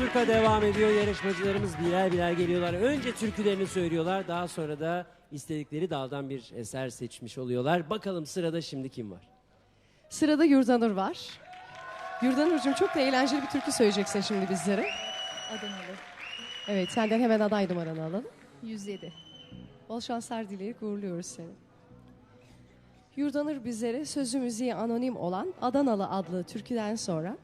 Alaturka devam ediyor. Yarışmacılarımız birer birer geliyorlar. Önce türkülerini söylüyorlar. Daha sonra da istedikleri daldan bir eser seçmiş oluyorlar. Bakalım sırada şimdi kim var? Sırada Yurdanur var. Yurdanur'cum çok da eğlenceli bir türkü söyleyeceksin şimdi bizlere. Adanalı. Evet senden hemen aday numaranı alalım. 107. Bol şanslar dileyerek uğurluyoruz seni. Yurdanır bizlere sözü müziği anonim olan Adanalı adlı türküden sonra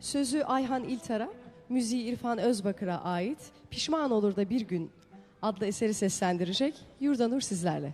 sözü Ayhan İltar'a, müziği İrfan Özbakır'a ait Pişman Olur da Bir Gün adlı eseri seslendirecek Yurdanur sizlerle.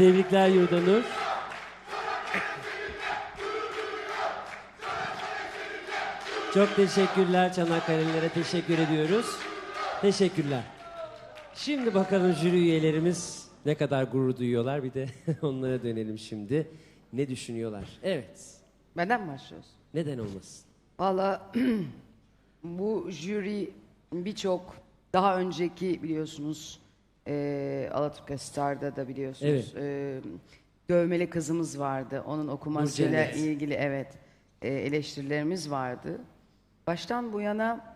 Tebrikler Yurdanur. Çok teşekkürler Çanakkale'lilere teşekkür ediyoruz. Teşekkürler. Şimdi bakalım jüri üyelerimiz ne kadar gurur duyuyorlar bir de onlara dönelim şimdi. Ne düşünüyorlar? Evet. Benden mi başlıyoruz? Neden olmasın? Valla bu jüri birçok daha önceki biliyorsunuz e, Alaturka Star'da da biliyorsunuz e, dövmeli kızımız vardı. Onun okumasıyla Nurcennet. ilgili evet e, eleştirilerimiz vardı. Baştan bu yana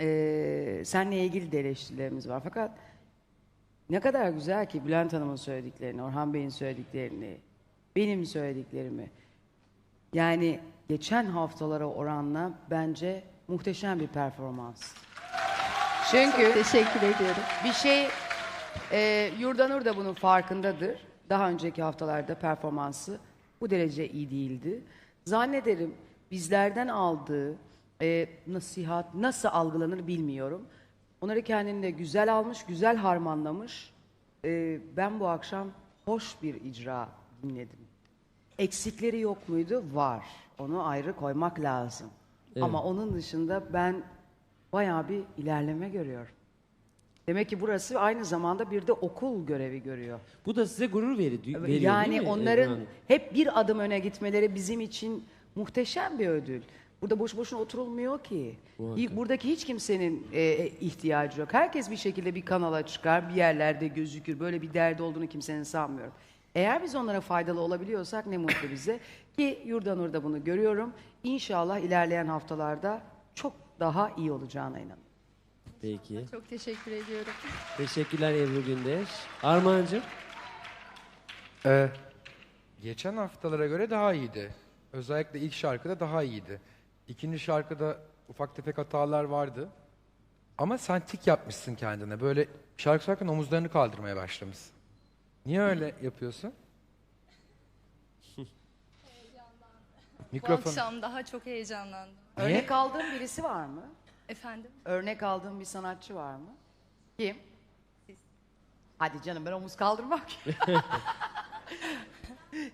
e, seninle ilgili de eleştirilerimiz var. Fakat ne kadar güzel ki Bülent Hanım'ın söylediklerini, Orhan Bey'in söylediklerini, benim söylediklerimi. Yani geçen haftalara oranla bence muhteşem bir performans. Çünkü Teşekkür ediyorum. bir şey e, Yurdanur da bunun farkındadır. Daha önceki haftalarda performansı bu derece iyi değildi. Zannederim bizlerden aldığı e, nasihat nasıl algılanır bilmiyorum. Onları kendinde güzel almış, güzel harmanlamış. E, ben bu akşam hoş bir icra dinledim. Eksikleri yok muydu? Var. Onu ayrı koymak lazım. Ama onun dışında ben bayağı bir ilerleme görüyorum. Demek ki burası aynı zamanda bir de okul görevi görüyor. Bu da size gurur veri, veriyor yani değil mi onların Ebru Hanım? hep bir adım öne gitmeleri bizim için muhteşem bir ödül. Burada boş boşuna oturulmuyor ki. Muhakkak. Buradaki hiç kimsenin e, ihtiyacı yok. Herkes bir şekilde bir kanala çıkar, bir yerlerde gözükür. Böyle bir derdi olduğunu kimsenin sanmıyorum. Eğer biz onlara faydalı olabiliyorsak ne mutlu bize. Ki Yurdanur'da bunu görüyorum. İnşallah ilerleyen haftalarda çok daha iyi olacağına inanıyorum. Peki. Çok teşekkür ediyorum. Teşekkürler Ebru Gündeş. Armağan'cığım. Ee, geçen haftalara göre daha iyiydi. Özellikle ilk şarkıda daha iyiydi. İkinci şarkıda ufak tefek hatalar vardı. Ama sen tik yapmışsın kendine. Böyle şarkı söylerken omuzlarını kaldırmaya başlamışsın. Niye öyle yapıyorsun? Bu Mikrofon. akşam daha çok heyecanlandım. Niye? Örnek aldığın birisi var mı? Efendim? Örnek aldığın bir sanatçı var mı? Kim? Hadi canım ben omuz kaldırmam ki.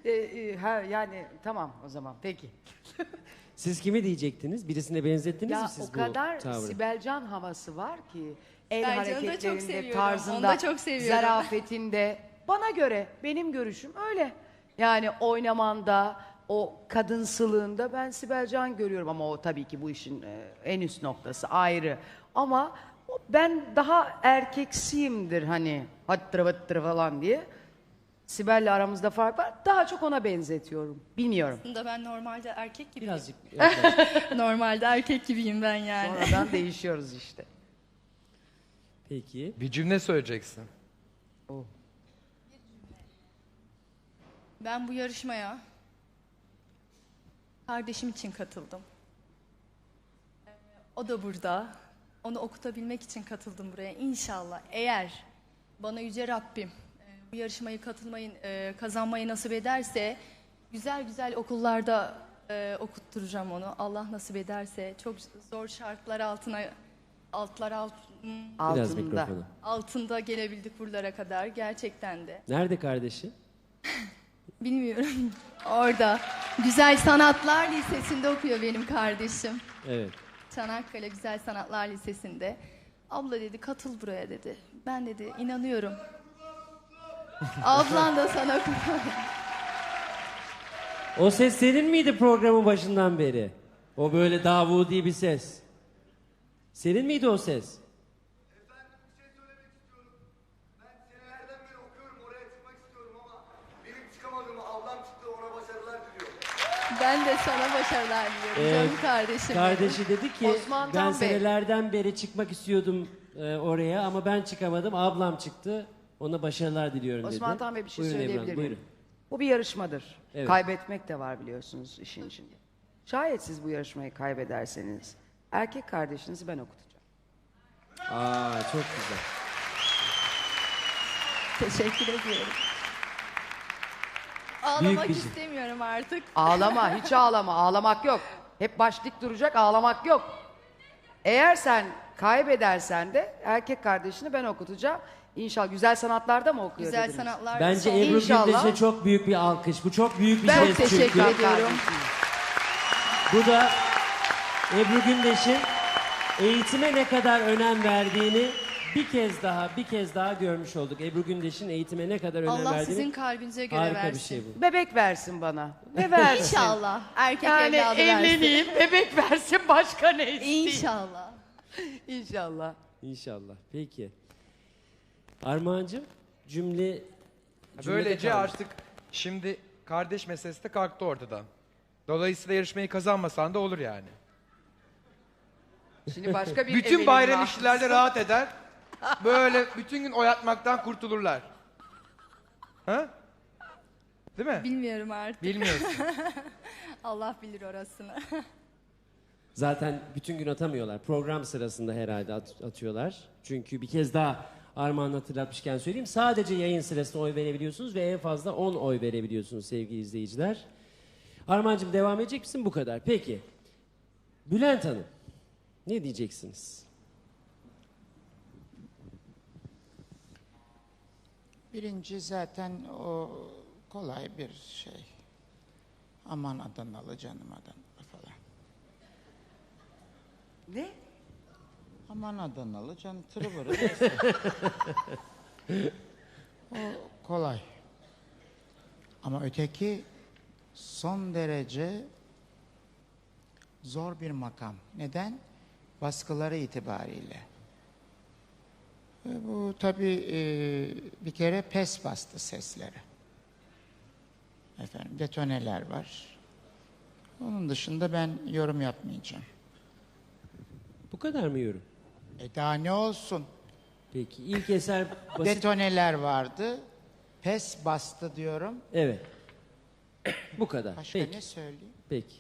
E, e, ha, yani tamam o zaman peki. Siz kimi diyecektiniz? Birisine benzettiniz Ya mi siz o bu kadar tavrı? Sibelcan havası var ki el çok hareketlerinde, seviyorum. tarzında, çok seviyorum. zarafetinde. Bana göre, benim görüşüm öyle. Yani oynamanda, o kadınsılığında ben Sibelcan görüyorum ama o tabii ki bu işin e, en üst noktası ayrı. Ama o- ben daha erkeksiyimdir hani hattıra vattıra falan diye. Sibel'le aramızda fark var. Daha çok ona benzetiyorum. Bilmiyorum. Aslında ben normalde erkek gibiyim. Birazcık yaklaş. Normalde erkek gibiyim ben yani. Sonradan değişiyoruz işte. Peki. Bir cümle söyleyeceksin. Ben bu yarışmaya kardeşim için katıldım. Ee, O da burada. Onu okutabilmek için katıldım buraya. İnşallah eğer bana Yüce Rabbim e, bu yarışmayı katılmayı, e, kazanmayı nasip ederse güzel güzel okullarda e, okutturacağım onu. Allah nasip ederse çok zor şartlar altına altlar alt, Biraz Altında. mikrofonu. altında gelebildik buralara kadar gerçekten de. Nerede kardeşi? Bilmiyorum. Orada. Güzel Sanatlar Lisesi'nde okuyor benim kardeşim. Evet. Çanakkale Güzel Sanatlar Lisesi'nde. Abla dedi katıl buraya dedi. Ben dedi inanıyorum. Ablan da sana O ses senin miydi programın başından beri? O böyle Davudi bir ses. Senin miydi o ses? Efendim bir şey söylemek istiyorum. Ben senelerden beri okuyorum, oraya çıkmak istiyorum ama benim çıkamadığımı ablam çıktı, ona başarılar diliyorum. ben de sana başarılar diliyorum Ee, canım kardeşim. Kardeşi dedi ki Osman ben Tan Bey." senelerden beri çıkmak istiyordum e, oraya ama ben çıkamadım. Ablam çıktı. Ona başarılar diliyorum dedi. Osman Tan Bey bir şey Buyurun söyleyebilir miyim? Buyurun. Bu bir yarışmadır. Evet. Kaybetmek de var biliyorsunuz işin içinde. Şayet siz bu yarışmayı kaybederseniz erkek kardeşinizi ben okutacağım. Aa çok güzel. Teşekkür ediyorum. Ağlamak bir şey. istemiyorum artık. Ağlama, hiç ağlama. Ağlamak yok. Hep baş dik duracak, ağlamak yok. Eğer sen kaybedersen de erkek kardeşini ben okutacağım. İnşallah güzel sanatlarda mı okuyor Güzel dediniz? sanatlar. Bence Ebru İnşallah. Gündeş'e çok büyük bir alkış. Bu çok büyük bir Ben teşekkür çünkü. ediyorum. Bu da Ebru Gündeş'in eğitime ne kadar önem verdiğini bir kez daha bir kez daha görmüş olduk. Ebru Gündeş'in eğitime ne kadar önem Allah verdiğini. sizin kalbinize göre Harika versin. bir şey bu. Bebek versin bana. Ne versin? İnşallah. Erkek Yani evladı versin. evleneyim, bebek versin başka ne isteyeyim? İnşallah. İnşallah. İnşallah. Peki. Armağancığım cümle cümlede Böylece kalmış. artık şimdi kardeş meselesi de kalktı ortadan. Dolayısıyla yarışmayı kazanmasan da olur yani. Şimdi başka bir Bütün bayram var. işçilerde rahat eder. Böyle bütün gün oyatmaktan kurtulurlar. Ha? Değil mi? Bilmiyorum artık. Bilmiyorsun. Allah bilir orasını. Zaten bütün gün atamıyorlar. Program sırasında herhalde at- atıyorlar. Çünkü bir kez daha Armağan hatırlatmışken söyleyeyim. Sadece yayın sırasında oy verebiliyorsunuz ve en fazla 10 oy verebiliyorsunuz sevgili izleyiciler. Armağan'cığım devam edecek misin? Bu kadar. Peki. Bülent Hanım. Ne diyeceksiniz? Birinci zaten o kolay bir şey. Aman Adanalı canım Adanalı falan. Ne? Aman Adanalı canım tırıvırı o kolay. Ama öteki son derece zor bir makam. Neden? Baskıları itibariyle. Ve bu tabii e, bir kere pes bastı sesleri. Efendim detoneler var. Onun dışında ben yorum yapmayacağım. Bu kadar mı yorum? E daha ne olsun? Peki. ilk eser basit. Detoneler vardı. Pes bastı diyorum. evet. Bu kadar. Başka Peki. ne söyleyeyim? Peki.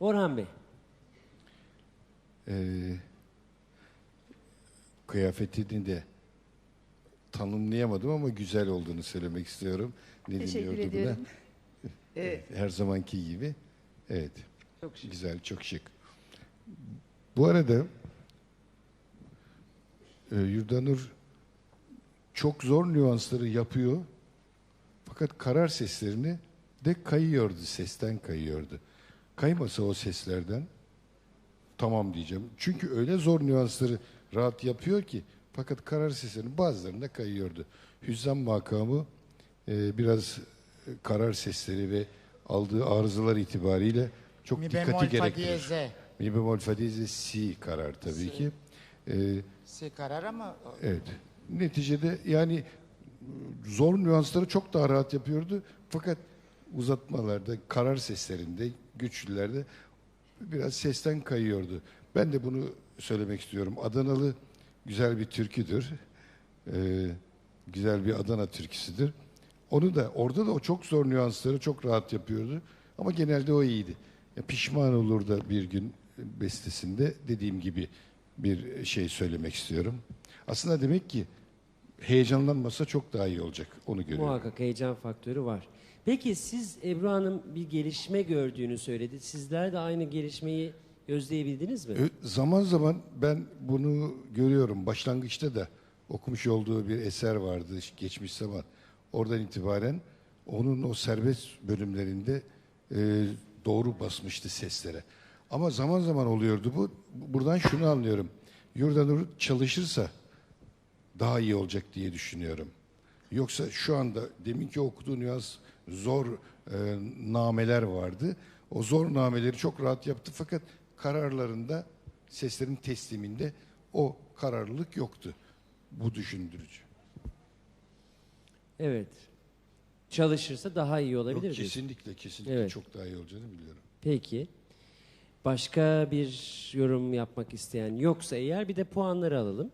Orhan Bey. Ee, kıyafetini de tanımlayamadım ama güzel olduğunu söylemek istiyorum. Ne Teşekkür deniyordu buna? ediyorum. Ee, Her zamanki gibi. Evet. çok şık. Güzel, çok şık. Bu arada e, Yurdanur çok zor nüansları yapıyor. Fakat karar seslerini de kayıyordu, sesten kayıyordu. Kaymasa o seslerden tamam diyeceğim. Çünkü öyle zor nüansları rahat yapıyor ki fakat karar seslerinin bazılarında kayıyordu. Hüzzam makamı e, biraz e, karar sesleri ve aldığı arızalar itibariyle çok Mi dikkati gerektirir. Mi bemol fa diyeze si karar tabii ki. E, Si karar ama Evet. Neticede yani zor nüansları çok daha rahat yapıyordu. Fakat uzatmalarda, karar seslerinde, güçlülerde biraz sesten kayıyordu. Ben de bunu söylemek istiyorum. Adanalı güzel bir türküdür. Ee, güzel bir Adana türküsüdür. Onu da orada da o çok zor nüansları çok rahat yapıyordu. Ama genelde o iyiydi. Ya pişman olur da bir gün bestesinde dediğim gibi bir şey söylemek istiyorum. Aslında demek ki heyecanlanmasa çok daha iyi olacak. Onu görüyorum. Muhakkak heyecan faktörü var. Peki siz Ebru Hanım bir gelişme gördüğünü söyledi. Sizler de aynı gelişmeyi gözleyebildiniz mi? Ö- Zaman zaman ben bunu görüyorum. Başlangıçta da okumuş olduğu bir eser vardı geçmiş zaman. Oradan itibaren onun o serbest bölümlerinde e, doğru basmıştı seslere. Ama zaman zaman oluyordu bu. Buradan şunu anlıyorum. Yurdanur çalışırsa daha iyi olacak diye düşünüyorum. Yoksa şu anda deminki okuduğu nüans zor e, nameler vardı. O zor nameleri çok rahat yaptı fakat kararlarında seslerin tesliminde o kararlılık yoktu. Bu düşündürücü. Evet. Çalışırsa daha iyi Yok, olabilir diyorsun. kesinlikle kesinlikle Evet. çok daha iyi olacağını biliyorum. Peki. Başka bir yorum yapmak isteyen yoksa eğer bir de puanları alalım.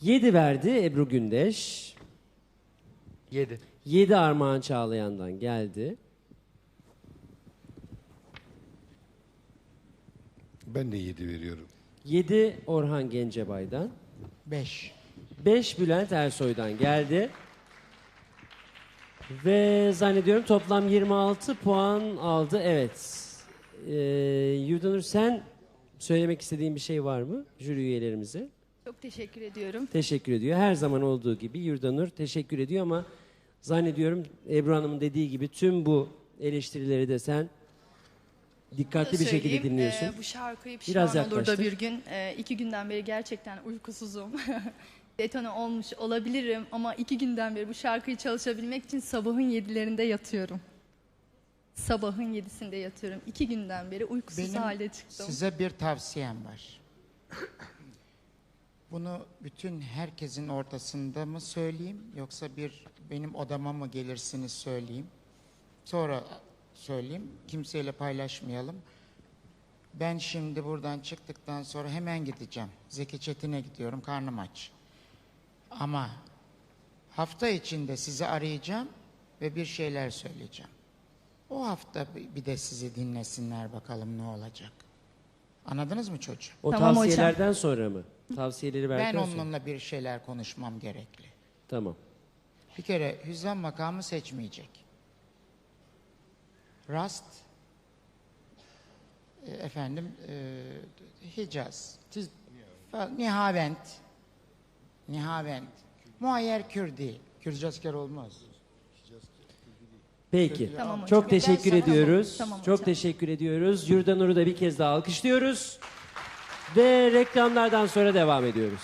7 verdi Ebru Gündeş. 7. 7 Armağan Çağlayan'dan geldi. Ben de yedi veriyorum. 7 Orhan Gencebay'dan. 5. 5 Bülent Ersoy'dan geldi. Ve zannediyorum toplam 26 puan aldı. Evet. Ee, Yurdanur sen söylemek istediğin bir şey var mı jüri üyelerimize? Çok teşekkür ediyorum. Teşekkür ediyor. Her zaman olduğu gibi Yurdanur teşekkür ediyor ama zannediyorum Ebru Hanım'ın dediği gibi tüm bu eleştirileri de sen dikkatli bir şekilde Söyleyeyim, dinliyorsun. e, bu şarkıyı pişman Biraz olur da yaklaştır. bir gün. E, iki günden beri gerçekten uykusuzum. Detone olmuş olabilirim ama iki günden beri bu şarkıyı çalışabilmek için sabahın yedilerinde yatıyorum. Sabahın yedisinde yatıyorum. İki günden beri uykusuz Benim halde çıktım. size bir tavsiyem var. Bunu bütün herkesin ortasında mı söyleyeyim yoksa bir benim odama mı gelirsiniz söyleyeyim. Sonra söyleyeyim. Kimseyle paylaşmayalım. Ben şimdi buradan çıktıktan sonra hemen gideceğim. Zeki Çetin'e gidiyorum. Karnım aç. Ama hafta içinde sizi arayacağım ve bir şeyler söyleyeceğim. O hafta bir- de sizi dinlesinler bakalım ne olacak. Anladınız mı çocuğum? O Tamam hocam. tavsiyelerden sonra mı? Tavsiyeleri Ben verdikten sonra. onunla bir şeyler konuşmam gerekli. Tamam. Bir kere hüzzam makamı seçmeyecek. Rast, e, efendim, e, Hicaz, Tiz- Nihavent, Nihavent, Muayyer Kürdi, Kürtçe asker olmaz. Peki. Tamam hocam. Çok teşekkür Ben sana- ediyoruz. Tamam Çok hocam. teşekkür ediyoruz. Yurdanur'u da bir kez daha alkışlıyoruz. Ve reklamlardan sonra devam ediyoruz.